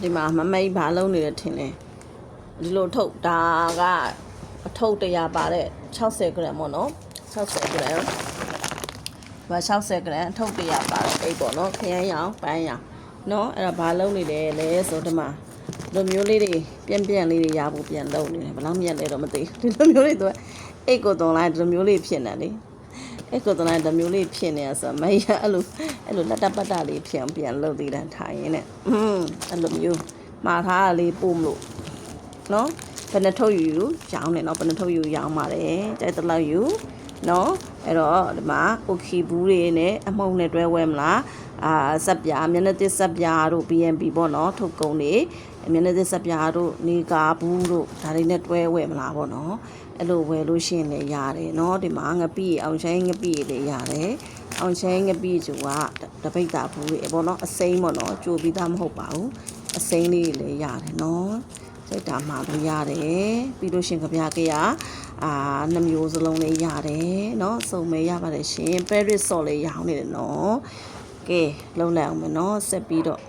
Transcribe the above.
ဒီမှာမမိတ်ဘာလုံးနေတယ်ထင်တယ်ဒီလိုထုတ်ဒါကအထုပ်100ပါတဲ့60 gram ပေါ့နော်60 gram ဘာ60 gram အထုပ်100ပါတဲ့အိတ်ပေါ့နော်ခရမ်းရောင်ပန်းရောင်နော်အဲ့ဒါဘာလုံးနေတယ်လဲဆိုဒီမှာဒီလိုမျိုးလေးတွေပြန့်ပြန့်လေးတွေရဖို့ပြန်လုံးနေတယ်ဘယ်လောက်မြတ်လဲတော့မသိဘူးဒီလိုမျိုးလေးသူကအိတ်ကိုသွန်လိုက်ဒီလိုမျိုးလေးဖြစ်နေလေ အဲ့ကိုတလိုက်တစ်မျိုးလေးဖြစ်နေရဆိုမရအဲ့လိုအဲ့လိုလက်တပတ်တလေးဖြစ်အောင်ပြန်လုပ်သေးတယ်ထိုင်ရင်းနဲ့อืมအဲ့လိုမျိုးမှားထားတာလေးပို့မလို့နော်ဘယ်နှထုတ်ယူယူရောင်းနေနော်ဘယ်နှထုတ်ယူရောင်းပါတယ်ကြိုက်တလောက်ယူနော်အဲ့တော့ဒီမှာအိုခီဘူးတွေနဲ့အမုံနဲ့တွဲဝဲမလား အာစက်ပြာမျက်နှာသစ်စက်ပြာတို့ BNB ပေါ့နော်ထုတ်ကုန်တွေမျက်နှာသစ်စက်ပြာတို့နေကာဘူးတို့ဒါတွေနဲ့တွဲဝဲမလားပေါ့နော် အဲ့လိုဝယ်လို့ရှိရင်လည်းရတယ်เนาะဒီမှာငပိအောင်ချိုင်းငပိလည်းရတယ်အောင်ချိုင်းငပိကျူကတပိတ်တာဘူးလေပေါ့เนาะအစိမ်းပေါ့เนาะကြိုပြီးသားမဟုတ်ပါဘူးအစိမ်းလေးလည်းရတယ်เนาะစိတ်တာမှာလို့ရတယ်ပြီးလို့ရှရင်ကြပြကြရအာနှမျိုးစလုံးလေးရတယ်เนาะစုံမဲရပါတယ်ရှင် Paris ဆော့လေးရောင်းနေတယ်เนาะ ကဲလှုပ်လိုက်အောင်မယ်နော်ဆက်ပြီးတော့